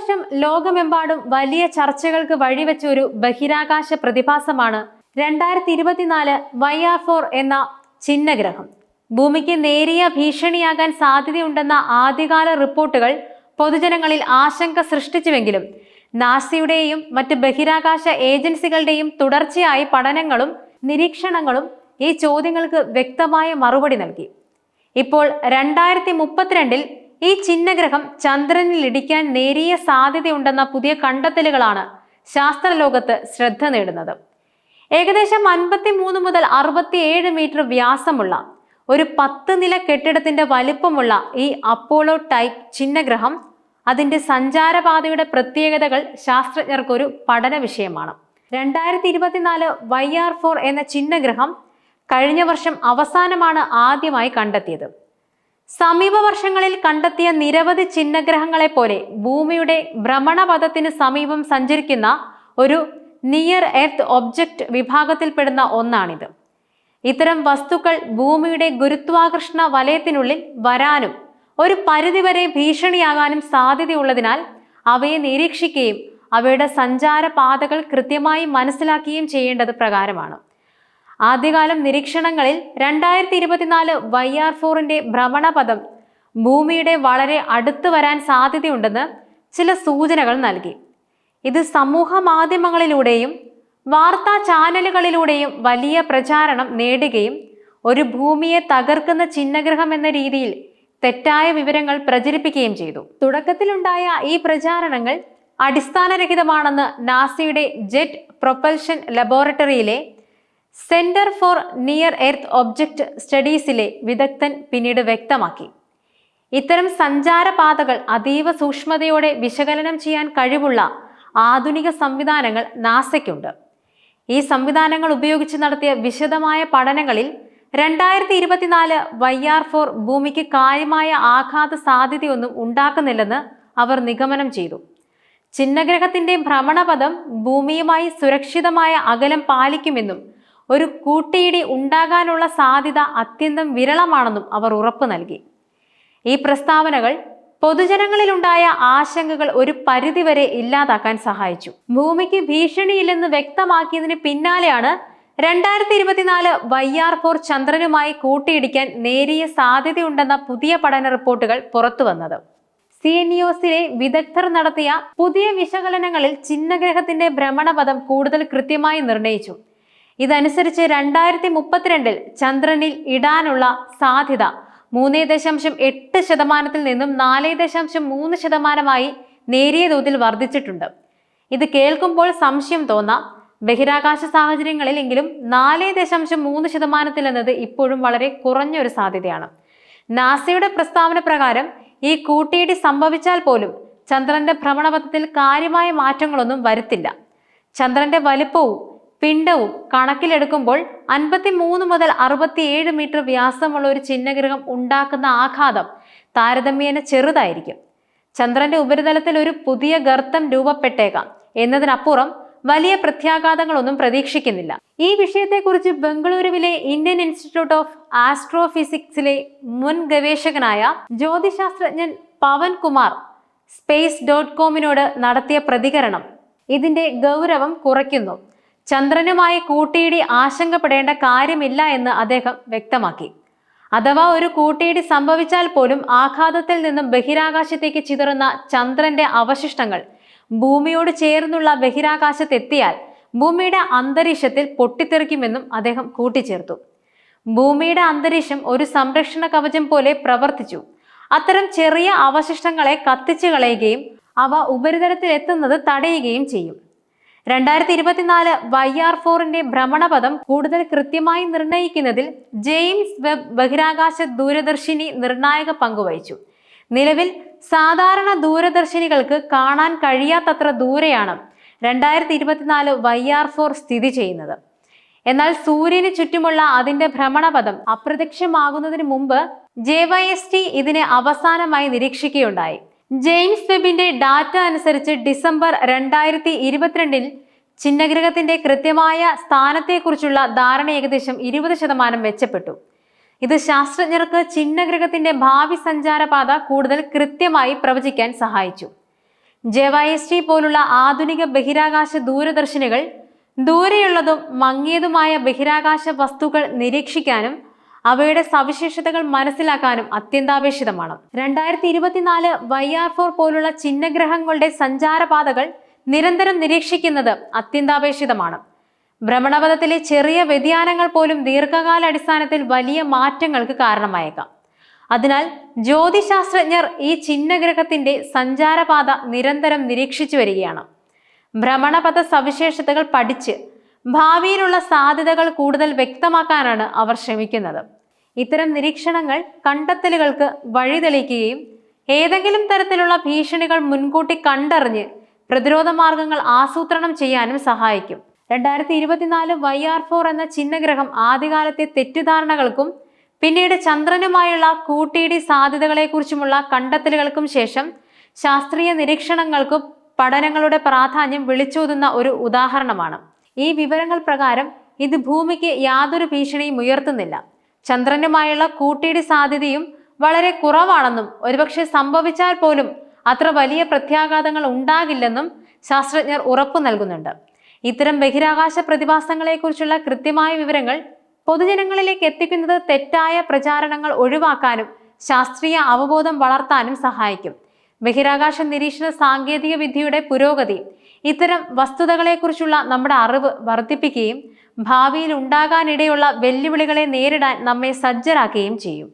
വർഷം ലോകമെമ്പാടും വലിയ ചർച്ചകൾക്ക് വഴിവെച്ച ഒരു ബഹിരാകാശ പ്രതിഭാസമാണ് രണ്ടായിരത്തി ഇരുപത്തിനാല് വൈ ആർ ഫോർ എന്ന ചിഹ്നഗ്രഹം. ഭൂമിക്ക് നേരിയ ഭീഷണിയാകാൻ സാധ്യതയുണ്ടെന്ന ആദ്യകാല റിപ്പോർട്ടുകൾ പൊതുജനങ്ങളിൽ ആശങ്ക സൃഷ്ടിച്ചുവെങ്കിലും നാസയുടെയും മറ്റ് ബഹിരാകാശ ഏജൻസികളുടെയും തുടർച്ചയായ പഠനങ്ങളും നിരീക്ഷണങ്ങളും ഈ ചോദ്യങ്ങൾക്ക് വ്യക്തമായ മറുപടി നൽകി. ഇപ്പോൾ രണ്ടായിരത്തി മുപ്പത്തിരണ്ടിൽ ഈ ചിഹ്നഗ്രഹം ചന്ദ്രനിൽ ഇടിക്കാൻ നേരിയ സാധ്യതയുണ്ടെന്ന പുതിയ കണ്ടെത്തലുകളാണ് ശാസ്ത്രലോകത്ത് ശ്രദ്ധ നേടുന്നത്. ഏകദേശം അൻപത്തി മൂന്ന് മുതൽ അറുപത്തിയേഴ് മീറ്റർ വ്യാസമുള്ള ഒരു പത്ത് നില കെട്ടിടത്തിന്റെ വലിപ്പമുള്ള ഈ അപ്പോളോ ടൈപ്പ് ചിഹ്നഗ്രഹം അതിന്റെ സഞ്ചാരപാതയുടെ പ്രത്യേകതകൾ ശാസ്ത്രജ്ഞർക്കൊരു പഠന വിഷയമാണ്. രണ്ടായിരത്തി ഇരുപത്തിനാല് വൈ ആർ ഫോർ എന്ന ചിഹ്നഗ്രഹം കഴിഞ്ഞ വർഷം അവസാനമാണ് ആദ്യമായി കണ്ടെത്തിയത്. സമീപ വർഷങ്ങളിൽ കണ്ടെത്തിയ നിരവധി ചിഹ്നഗ്രഹങ്ങളെ പോലെ ഭൂമിയുടെ ഭ്രമണപഥത്തിന് സമീപം സഞ്ചരിക്കുന്ന ഒരു നിയർ എർത്ത് ഒബ്ജക്റ്റ് വിഭാഗത്തിൽപ്പെടുന്ന ഒന്നാണിത്. ഇത്തരം വസ്തുക്കൾ ഭൂമിയുടെ ഗുരുത്വാകർഷണ വലയത്തിനുള്ളിൽ വരാനും ഒരു പരിധിവരെ ഭീഷണിയാകാനും സാധ്യതയുള്ളതിനാൽ അവയെ നിരീക്ഷിക്കുകയും അവയുടെ സഞ്ചാര പാതകൾ കൃത്യമായി മനസ്സിലാക്കുകയും ചെയ്യേണ്ടത് പ്രകാരമാണ്. ആദ്യകാലം നിരീക്ഷണങ്ങളിൽ രണ്ടായിരത്തി ഇരുപത്തിനാല് വൈ ആർ ഫോറിന്റെ ഭ്രമണപഥം ഭൂമിയുടെ വളരെ അടുത്ത് വരാൻ സാധ്യതയുണ്ടെന്ന് ചില സൂചനകൾ നൽകി. ഇത് സമൂഹ മാധ്യമങ്ങളിലൂടെയും വാർത്താ ചാനലുകളിലൂടെയും വലിയ പ്രചാരണം നേടുകയും ഒരു ഭൂമിയെ തകർക്കുന്ന ചിഹ്നഗ്രഹം എന്ന രീതിയിൽ തെറ്റായ വിവരങ്ങൾ പ്രചരിപ്പിക്കുകയും ചെയ്തു. തുടക്കത്തിലുണ്ടായ ഈ പ്രചാരണങ്ങൾ അടിസ്ഥാനരഹിതമാണെന്ന് നാസയുടെ jet propulsion ലബോറട്ടറിയിലെ centre for near earth object സ്റ്റഡീസിലെ വിദഗ്ധൻ പിന്നീട് വ്യക്തമാക്കി. ഇത്തരം സഞ്ചാരപാതകൾ അതീവ സൂക്ഷ്മതയോടെ വിശകലനം ചെയ്യാൻ കഴിവുള്ള ആധുനിക സംവിധാനങ്ങൾ നാസയ്ക്കുണ്ട്. ഈ സംവിധാനങ്ങൾ ഉപയോഗിച്ച് നടത്തിയ വിശദമായ പഠനങ്ങളിൽ രണ്ടായിരത്തി ഇരുപത്തിനാല് വൈ ആർ ഫോർ ഭൂമിക്ക് കാര്യമായ ആഘാത സാധ്യതയൊന്നും ഉണ്ടാക്കുന്നില്ലെന്ന് അവർ നിഗമനം ചെയ്തു. ചിഹ്നഗ്രഹത്തിന്റെ ഭ്രമണപഥം ഭൂമിയുമായി സുരക്ഷിതമായ അകലം പാലിക്കുമെന്നും ഒരു കൂട്ടിയിടി ഉണ്ടാകാനുള്ള സാധ്യത അത്യന്തം വിരളമാണെന്നും അവർ ഉറപ്പു നൽകി. ഈ പ്രസ്താവനകൾ പൊതുജനങ്ങളിലുണ്ടായ ആശങ്കകൾ ഒരു പരിധിവരെ ഇല്ലാതാക്കാൻ സഹായിച്ചു. ഭൂമിക്ക് ഭീഷണിയില്ലെന്ന് വ്യക്തമാക്കിയതിന് പിന്നാലെയാണ് രണ്ടായിരത്തി ഇരുപത്തിനാല് വൈ ആർ ഫോർ ചന്ദ്രനുമായി കൂട്ടിയിടിക്കാൻ നേരിയ സാധ്യതയുണ്ടെന്ന പുതിയ പഠന റിപ്പോർട്ടുകൾ പുറത്തുവന്നത്. സി എൻ വിദഗ്ധർ നടത്തിയ പുതിയ വിശകലനങ്ങളിൽ ചിഹ്നഗ്രഹത്തിന്റെ ഭ്രമണപഥം കൂടുതൽ കൃത്യമായി നിർണയിച്ചു. ഇതനുസരിച്ച് രണ്ടായിരത്തി മുപ്പത്തിരണ്ടിൽ ചന്ദ്രനിൽ ഇടാനുള്ള സാധ്യത മൂന്നേ ദശാംശം എട്ട് ശതമാനത്തിൽ നിന്നും നാല് ദശാംശം മൂന്ന് ശതമാനമായി നേരിയ തോതിൽ വർദ്ധിച്ചിട്ടുണ്ട്. ഇത് കേൾക്കുമ്പോൾ സംശയം തോന്നാം. ബഹിരാകാശ സാഹചര്യങ്ങളിലെങ്കിലും നാല് ദശാംശം മൂന്ന് ശതമാനത്തിൽ എന്നത് ഇപ്പോഴും വളരെ കുറഞ്ഞൊരു സാധ്യതയാണ്. നാസയുടെ പ്രസ്താവന പ്രകാരം ഈ കൂട്ടിയിടി സംഭവിച്ചാൽ പോലും ചന്ദ്രന്റെ ഭ്രമണപഥത്തിൽ കാര്യമായ മാറ്റങ്ങളൊന്നും വരുത്തില്ല. ചന്ദ്രന്റെ വലിപ്പവും പിണ്ടവും കണക്കിലെടുക്കുമ്പോൾ അൻപത്തി മൂന്ന് മുതൽ അറുപത്തിയേഴ് മീറ്റർ വ്യാസമുള്ള ഒരു ചിഹ്നഗ്രഹം ഉണ്ടാക്കുന്ന ആഘാതം താരതമ്യേന ചെറുതായിരിക്കും. ചന്ദ്രന്റെ ഉപരിതലത്തിൽ ഒരു പുതിയ ഗർത്തം രൂപപ്പെട്ടേക്കാം എന്നതിനപ്പുറം വലിയ പ്രത്യാഘാതങ്ങളൊന്നും പ്രതീക്ഷിക്കുന്നില്ല. ഈ വിഷയത്തെക്കുറിച്ച് ബംഗളൂരുവിലെ ഇന്ത്യൻ ഇൻസ്റ്റിറ്റ്യൂട്ട് ഓഫ് ആസ്ട്രോഫിസിക്സിലെ മുൻ ഗവേഷകനായ ജ്യോതിശാസ്ത്രജ്ഞൻ പവൻ കുമാർ സ്പേസ് ഡോട്ട് കോമിനോട് നടത്തിയ പ്രതികരണം. ഇതിന്റെ ഗൗരവം കുറയ്ക്കുന്നു. ചന്ദ്രനുമായി കൂട്ടിയിടി ആശങ്കപ്പെടേണ്ട കാര്യമില്ല എന്ന് അദ്ദേഹം വ്യക്തമാക്കി. അഥവാ ഒരു കൂട്ടിയിടി സംഭവിച്ചാൽ പോലും ആഘാതത്തിൽ നിന്നും ബഹിരാകാശത്തേക്ക് ചിതറുന്ന ചന്ദ്രന്റെ അവശിഷ്ടങ്ങൾ ഭൂമിയോട് ചേർന്നുള്ള ബഹിരാകാശത്തെത്തിയാൽ ഭൂമിയുടെ അന്തരീക്ഷത്തിൽ പൊട്ടിത്തെറിക്കുമെന്നും അദ്ദേഹം കൂട്ടിച്ചേർത്തു. ഭൂമിയുടെ അന്തരീക്ഷം ഒരു സംരക്ഷണ കവചം പോലെ പ്രവർത്തിച്ചു. അത്തരം ചെറിയ അവശിഷ്ടങ്ങളെ കത്തിച്ചു കളയുകയും അവ ഉപരിതലത്തിൽ എത്തുന്നത് തടയുകയും ചെയ്യും. രണ്ടായിരത്തി ഇരുപത്തിനാല് വൈ ആർ ഫോറിന്റെ ഭ്രമണപഥം കൂടുതൽ കൃത്യമായി നിർണയിക്കുന്നതിൽ ജെയിംസ് വെബ് ബഹിരാകാശ ദൂരദർശിനി നിർണായക പങ്കുവഹിച്ചു നിലവിൽ സാധാരണ ദൂരദർശിനികൾക്ക് കാണാൻ കഴിയാത്തത്ര ദൂരെയാണ് രണ്ടായിരത്തി ഇരുപത്തിനാല് വൈ ആർ ഫോർ സ്ഥിതി ചെയ്യുന്നത്. എന്നാൽ സൂര്യന് ചുറ്റുമുള്ള അതിന്റെ ഭ്രമണപഥം അപ്രത്യക്ഷമാകുന്നതിന് മുമ്പ് ജെ വൈ എസ് ടി ഇതിനെ അവസാനമായി നിരീക്ഷിക്കുകയുണ്ടായി. ജെയിംസ് വെബിന്റെ ഡാറ്റ അനുസരിച്ച് ഡിസംബർ രണ്ടായിരത്തി ഇരുപത്തിരണ്ടിൽ ചിഹ്നഗ്രഹത്തിന്റെ കൃത്യമായ സ്ഥാനത്തെക്കുറിച്ചുള്ള ധാരണ ഏകദേശം ഇരുപത് ശതമാനം മെച്ചപ്പെട്ടു. ഇത് ശാസ്ത്രജ്ഞർക്ക് ചിഹ്നഗ്രഹത്തിന്റെ ഭാവി സഞ്ചാരപാത കൂടുതൽ കൃത്യമായി പ്രവചിക്കാൻ സഹായിച്ചു. ജെവൈഎസ് പോലുള്ള ആധുനിക ബഹിരാകാശ ദൂരദർശിനികൾ ദൂരെയുള്ളതും മങ്ങിയതുമായ ബഹിരാകാശ വസ്തുക്കൾ നിരീക്ഷിക്കാനും അവയുടെ സവിശേഷതകൾ മനസ്സിലാക്കാനും അത്യന്താപേക്ഷിതമാണ്. രണ്ടായിരത്തി ഇരുപത്തിനാല് വൈ ആർ ഫോർ പോലുള്ള ചിഹ്നഗ്രഹങ്ങളുടെ സഞ്ചാരപാതകൾ നിരന്തരം നിരീക്ഷിക്കുന്നത് അത്യന്താപേക്ഷിതമാണ്. ഭ്രമണപഥത്തിലെ ചെറിയ വ്യതിയാനങ്ങൾ പോലും ദീർഘകാല അടിസ്ഥാനത്തിൽ വലിയ മാറ്റങ്ങൾക്ക് കാരണമായേക്കാം. അതിനാൽ ജ്യോതിശാസ്ത്രജ്ഞർ ഈ ചിഹ്നഗ്രഹത്തിന്റെ സഞ്ചാരപാത നിരന്തരം നിരീക്ഷിച്ചു വരികയാണ്. ഭ്രമണപഥ സവിശേഷതകൾ പഠിച്ച് ഭാവിയിലുള്ള സാധ്യതകൾ കൂടുതൽ വ്യക്തമാക്കാനാണ് അവർ ശ്രമിക്കുന്നത്. ഇത്തരം നിരീക്ഷണങ്ങൾ കണ്ടെത്തലുകൾക്ക് വഴിതെളിക്കുകയും ഏതെങ്കിലും തരത്തിലുള്ള ഭീഷണികൾ മുൻകൂട്ടി കണ്ടറിഞ്ഞ് പ്രതിരോധ മാർഗങ്ങൾ ആസൂത്രണം ചെയ്യാനും സഹായിക്കും. രണ്ടായിരത്തി ഇരുപത്തിനാല് വൈ ആർ ഫോർ എന്ന ചിഹ്നഗ്രഹം ആദ്യകാലത്തെ തെറ്റിദ്ധാരണകൾക്കും പിന്നീട് ചന്ദ്രനുമായുള്ള കൂട്ടിയിടി സാധ്യതകളെക്കുറിച്ചുമുള്ള കണ്ടെത്തലുകൾക്കും ശേഷം ശാസ്ത്രീയ നിരീക്ഷണങ്ങൾക്കും പഠനങ്ങളുടെ പ്രാധാന്യം വിളിച്ചോതുന്ന ഒരു ഉദാഹരണമാണ്. ഈ വിവരങ്ങൾ പ്രകാരം ഇത് ഭൂമിക്ക് യാതൊരു ഭീഷണിയും ഉയർത്തുന്നില്ല. ചന്ദ്രനുമായുള്ള കൂട്ടിയിടി സാധ്യതയും വളരെ കുറവാണെന്നും ഒരുപക്ഷെ സംഭവിച്ചാൽ പോലും അത്ര വലിയ പ്രത്യാഘാതങ്ങൾ ഉണ്ടാകില്ലെന്നും ശാസ്ത്രജ്ഞർ ഉറപ്പു നൽകുന്നുണ്ട്. ഇത്തരം ബഹിരാകാശ പ്രതിഭാസങ്ങളെക്കുറിച്ചുള്ള കൃത്യമായ വിവരങ്ങൾ പൊതുജനങ്ങളിലേക്ക് എത്തിക്കുന്നത് തെറ്റായ പ്രചാരണങ്ങൾ ഒഴിവാക്കാനും ശാസ്ത്രീയ അവബോധം വളർത്താനും സഹായിക്കും. ബഹിരാകാശ നിരീക്ഷണ സാങ്കേതിക വിദ്യയുടെ പുരോഗതി ഇത്തരം വസ്തുതകളെക്കുറിച്ചുള്ള നമ്മുടെ അറിവ് വർദ്ധിപ്പിക്കുകയും ഭാവിയിൽ ഉണ്ടാകാനിടയുള്ള വെല്ലുവിളികളെ നേരിടാൻ നമ്മെ സജ്ജരാക്കുകയും ചെയ്യും.